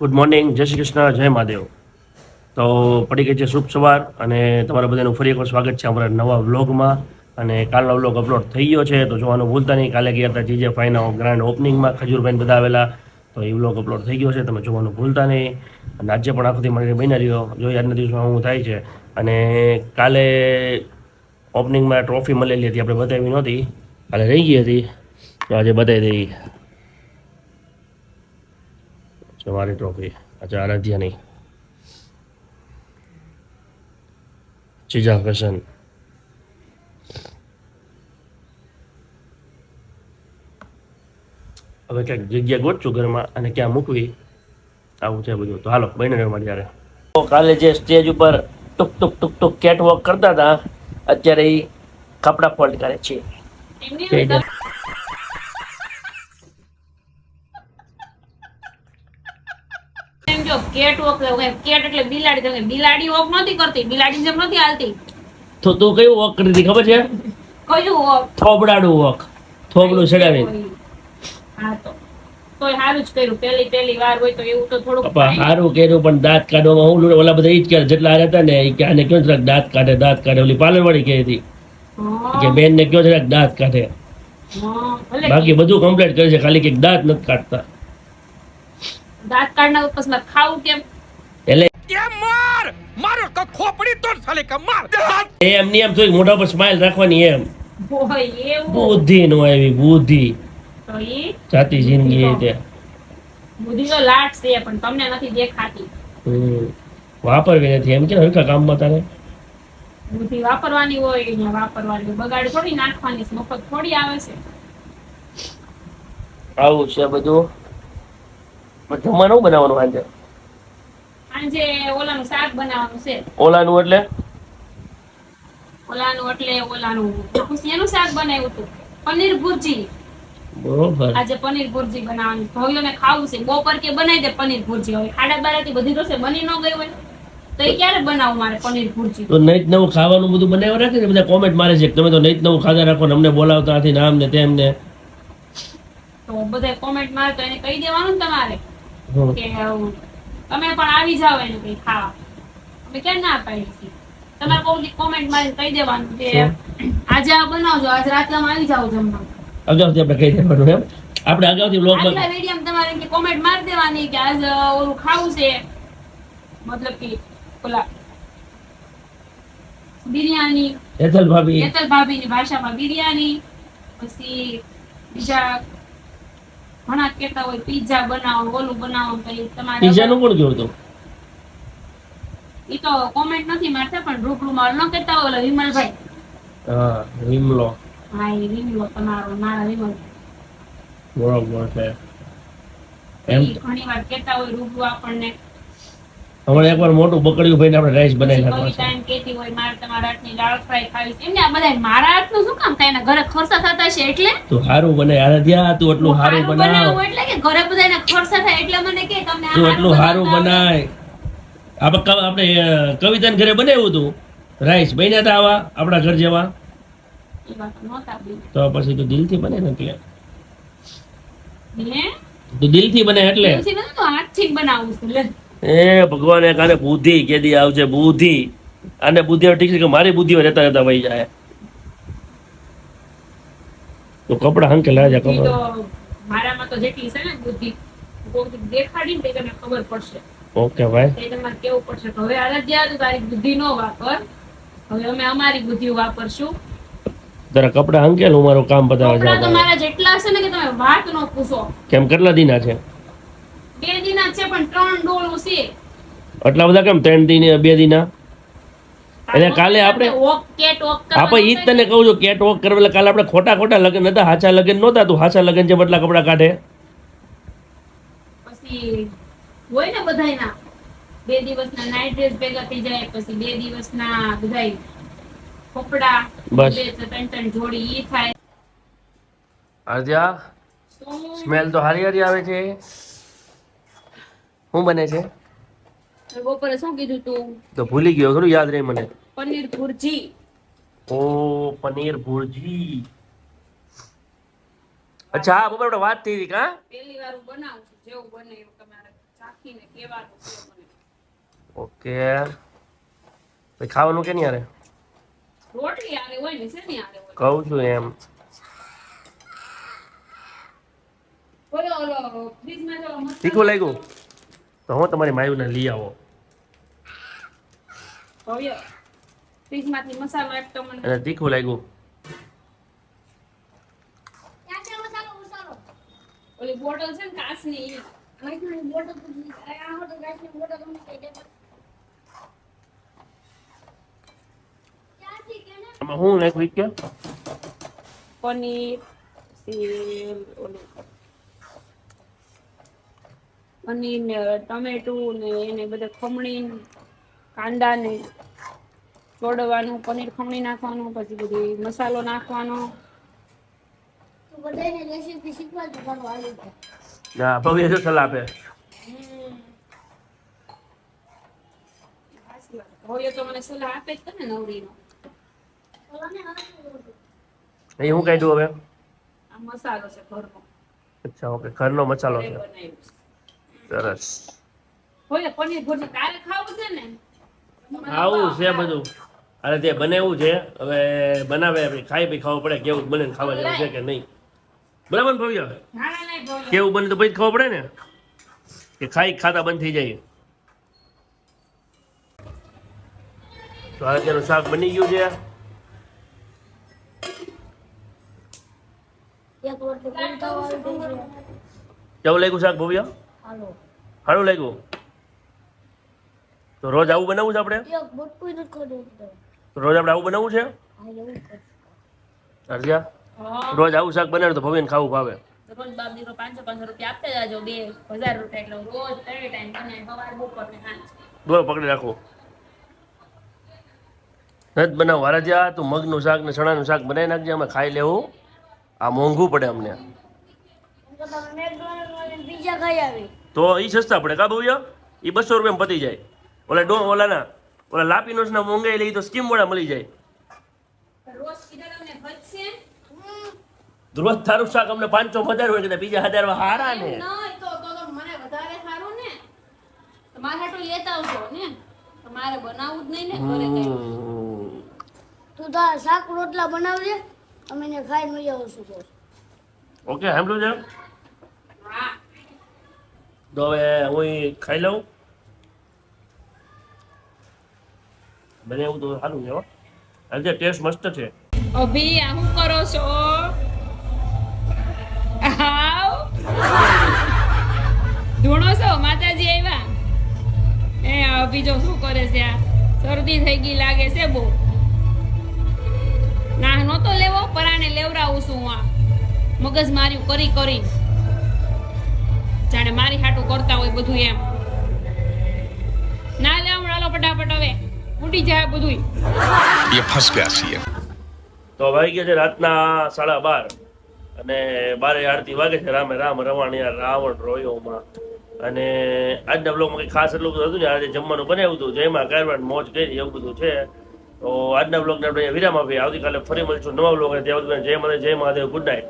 Good morning, જય શ્રી કૃષ્ણ, જય મહાદેવ. તો પડી ગઈ છે શુભ સવાર અને તમારા બધાનું ફરી એકવાર સ્વાગત છે અમારા નવા વ્લોગમાં. અને કાલનો વ્લોગ અપલોડ થઈ ગયો છે, તો જોવાનું ભૂલતા નહીં, કાલે ગયા હતા જીજે ફાઈના ગ્રાન્ડ ઓપનિંગમાં ખજૂરભાઈ બધા આવેલા. તો એ વ્લોગ અપલોડ થઈ ગયો છે, તમે જોવાનું ભૂલતા નહીં. અને આજે પણ આખોથી મને બની રહ્યો. જો આજના દિવસમાં હું થાય છે. અને કાલે ઓપનિંગમાં ટ્રોફી મળેલી હતી, આપણે બતાવી નહોતી. કાલે રહી ગઈ હતી. તો આજે બતાવી દઈ. છે મારી ટ્રોફી અચ્છા આરાધ્યાની ચીજા ફેશન હવે ક્યાંક જગ્યા ગોતશું ઘરમાં અને ક્યાં મૂકવી, આવું છે બધું. તો હાલો, બહેને ત્યારે તો કાલે જે સ્ટેજ ઉપર ટુક ટુક ટુક ટુક કેટ વોક કરતા હતા, અત્યારે એ કપડાં ફોલ્ડ કરે છે જય જય. એમ જો કેટ વોક કેટ એટલે બિલાડી બિલાડી વોક નથી કરતી બિલાડી જેમ નથી હાલતી. તો તું કયું વોક કરી હતી ખબર છે? કયું વોક થોબડાડું વોક થોબડું ચડાવી હા તો. તોય સારું જ કર્યું પહેલી પહેલી વાર હોય તો એવું તો થોડુંક સારું કર્યું પણ દાંત કાઢવામાં હું ઓલા બધા ઈ જ કરે જેટલા હારે હતા ને ઈ કે આને કયો જરાક દાંત કાઢે દાંત કાઢે ઓલી પાર્લર વાળી કહી હતી કે બેન ને કયો જરાક દાંત કાઢે. બાકી બધું કમ્પ્લીટ કરે છે ખાલી કે દાંત નથી કાઢતા. દાંત કાઢના ઉપસમાં ખાવું કેમ? એટલે કેમ માર! મારો ક ખોપડી તોડ સાલે કે માર! એમની એમ થોડી મોઢા પર સ્માઈલ રાખવાની એમ. બુદ્ધિ નો આવી બુદ્ધિ. તો ઈ? જાતી જિંદગી એ તે બુદ્ધિ તો લાટ છે પણ તમને નથી દેખાતી. હમ. વાપરવી નથી. એમ કે હરખા કામમાં તારે? બુદ્ધિ વાપરવાની હોય એને વાપરવાની હોય. બગાડ થોડી નાખવાની મફત થોડી આવે છે. આવું છે બધું? જમવાનું બનાવવાનું આજે સાંજે ઓલાનું શાક બનાવવાનું છે. ઓલાનું એટલે? ઓલાનું એટલે ઓલાનું એનું શાક બનાવ્યું હતું. પનીર ભુરજી. બરોબર. આજે પનીર ભુરજી બનાવવાની. ભવ્યોને ખાવું છે. બપોર કે બનાવી દે પનીર ભુરજી. હવે ખાડા બારાથી બધી રસોઈ બની ન ગઈ હોય. તો એ ક્યારે બનાવું મારે પનીર ભુરજી? તો નહીં નવું ખાવાનું બધું બનાવ્યું રાખે ને બધા કોમેન્ટ મારે છે તમે તો નવું ખાધા રાખો ને અમને બોલાવતા નથી ને આમ ને તેમને. તો બધા કોમેન્ટ મારે તો એને કહી દેવાનું તમારે. કે તમે પણ આવી જાઓ એને કઈ ખાવા. અમે કેમ ના પાડી તમારે કોઈ કોમેન્ટ મારી કહી દેવાનું કે આજે આ બનાવજો આજ રાતે અમે આવી જાઓ જમવા. અગાઉથી આપણે કહી દેવાનું એમ. આપણે અગાઉથી બ્લોગ આગલા વીડિયો તમારે કે કોમેન્ટ મારી દેવાની કે આજ ઓલું ખાવું છે. મતલબ કે ઓલા બિરયાની. હેતલ ભાભી. હેતલ ભાભીની ભાષામાં બિરયાની પછી બીજા ઘણા કહેતા હોય પીઝા બનાવો ઓલું બનાવો તો તમારે પીઝાનું કોણ જોડતો? ઈ તો કોમેન્ટ નથી મારતા પણ રૂબરૂમાં ન કહેતા હોય ઓલા વિમલભાઈ. હા વિમલો. હા એ વિમલો તમારો મારા વિમલ. બરોબર છે. એમ ઘણી વાર કહેતા હોય રૂબરૂ આપણને. હમણાં એકવાર મોટું બકડ્યું ભાઈને આપણે રાઈસ બનાવી નાખવા એમ હોય મારે તમારા હાથની દાળ ફ્રાય ખાવી છે. એમને આ બધા મારા હાથનું શું કામ થાય? ઘરે ખર્ચા થતા છે એટલે? તો સારું બને આરાધ્યા તું એટલું સારું સારું બનાવ. એટલે કે ઘરે બધાને ખર્ચા થાય એટલે મને કે તમને તું એટલું સારું બનાય. આપણે આપણે કવિતાને ઘરે બનાવ્યું હતું. રાઈસ બન્યા હતા આવા આપણા ઘર જેવા. તો પછી તું દિલથી બને ને એટલે? તું દિલથી બને એટલે. હાથથી બનાવું છું. એ ભગવાને કાને બુદ્ધિ કેદી આવશે બુદ્ધિ. અને બુદ્ધિ ઠીક છે કે મારી બુદ્ધિ રહેતા રહેતા વહી જાય. તો કપડા હંકે લાજા કપડા મારામાં તો જેટલી છે ને બુદ્ધિ દેખાડી ને તમને ખબર પડશે. ઓકે ભાઈ. તે તમારે કેવું પડશે કે હવે આરાધ્યા તું તારી બુદ્ધિ નો વાપર. હવે અમે અમારી બુદ્ધિ વાપરશું. જરા કપડા હંકેલ મારું કામ બતાવવા કપડા જેટલા છે ને કે તમે વાત નો પૂછો. કેમ કેટલા દિના છે? બે દિના છે પણ ત્રણ ડોળું છે. એટલા બધા કેમ ત્રણ દિન બે દિના? એટલે કાલે આપણે- આપણે ઈ જ તને કહું છું કેટ વોક કરવા એટલે કાલે આપણે ખોટા ખોટા લગ્ન હતા હાચા લગ્ન નહોતા તું હાચા લગ્ન છે બદલા કપડા કાઢે. પછી હોય ને બધાયના. બે દિવસના નાઇટ ડ્રેસ ભેગા થઈ જાય પછી બે દિવસના બધાય કપડા બસ. ત્રણ ત્રણ જોડી ઈ થાય. અજા સ્મેલ તો હારી હારી આવે છે. શું બને છે? બપોરે શું કીધું તું? તો ભૂલી ગયો થોડું યાદ રહે મને. પનીર ભુરજી. ઓ પનીર ભુરજી. અચ્છા હા બપોરે આપણે વાત થઈ હતી કા? પહેલી વાર હું બનાવું છું જેવું બને એવું તમારે ચાખીને મને. ઓકે. પછી ખાવાનું કે નહીં યારે રોટલી આરે હોય ને શેની આરે હોય? કહું છું એમ. ઓલો ઓલો ફ્રીજમાં જો તીખું લાગ્યું? તો હું તમારી માયુને લઈ આવો. અને તીખું લાગ્યું. ઓલી બોટલ છે ને કાચની બોટલ હું નાખ્યું કે પનીર ઓલું પનીર ને ટમેટું ને એને બધે ખમણી કાંદા ને ચોડવાનું પનીર ખમણી નાખવાનું પછી બધી મસાલો નાખવાનો. ના ભવ્ય જો સલાહ આપે. હવે તો મને સલાહ આપે જ તને નવરીનો. અહીં હું કાઢ્યું હવે? આ મસાલો છે ઘરનો. અચ્છા ઓકે ઘરનો મસાલો છે. સરસ. આવું છે બધું. અરે તે બનાવ્યું છે. હવે બનાવે આપણે ખાઈ પી ખાવું પડે કેવું બને ખાવા જેવું છે કે નહીં. બરાબર ને ભવ્ય? ના ના નહીં ભવ્ય. કેવું બને તો પછી ખાવું પડે ને? કે ખાઈ ખાતા બંધ થઈ જાય. તો આ અત્યારનું શાક બની ગયું છે. કેવું લાગ્યું શાક ભવ્ય? હાલો. લાગ્યું. તો રોજ આવું બનાવવું છે આપણે? રોજ આપણે આવું બનાવવું છે? અરજા રોજ આવું શાક બનાવે તો ભવ્યને ખાવું ભાવે. રોજ બાપ દીકરો પાંચસો પાંચસો રૂપિયા આપતા જાજો બે હજાર રૂપિયા એટલે રોજ ત્રણ ટાઈમ બનાવી સવાર બપોર ને સાંજ. બોલો પકડી રાખો. નથી બનાવ વારાજા તું મગનું શાક ને ચણાનું શાક બનાવી નાખજે અમે ખાઈ લેવું. આ મોંઘું પડે અમને. ખાઈ આવી. તો એ સસ્તા પડે. કા ભવ્ય? એ બસો રૂપિયામાં પતી જાય. ઓલા ડો ઓલાના ઓલા લાપીનોસના મોંઘાઈ લઈ તો સ્કીમ વાળા મળી જાય. ધ્રુવત તારું શાક અમને પાંચસો વધારે હોય કે બીજા હજાર હારા ને. નહીં તો તો શાક રોટલા બનાવજે અમે ખાઈ મજા આવશું ઓકે સાંભળ્યું છે? તો હવે હું ખાઈ લઉં. બને એવું તો સારું છે આજે ટેસ્ટ મસ્ત છે. અભી, આ શું કરો છો? આવ ધૂણો છો? માતાજી આવ્યા એ અભી જો શું કરે છે આ? શરદી થઈ ગઈ લાગે છે બહુ. ના નહોતો લેવો પરાણે લેવડાવું છું આ. મગજ માર્યું, કરી કરી. જાણે મારી હાટું કરતા હોય બધું એમ. ના લે હમણાં લો ફટાફટ હવે. ઉડી જાય બધું યે ફસ ગયા છીએ. તો ભાઈ ગયા છે રાતના સાડા બાર. અને બારે આરતી વાગે છે. રામે રામ રવાણિયા રાવણ રોયોમાં. અને આજના બ્લોગમાં કંઈ ખાસ એટલું બધું હતું ને આજે જમવાનું બનાવ્યું હતું જેમાં કારવાન મોજ કરી એવું બધું છે. તો આજના બ્લોગને આપણે વિરામ આપીએ. આવતીકાલે ફરી મળીશું નવા બ્લોગ ત્યાં જય મને જય મહાદેવ. Good night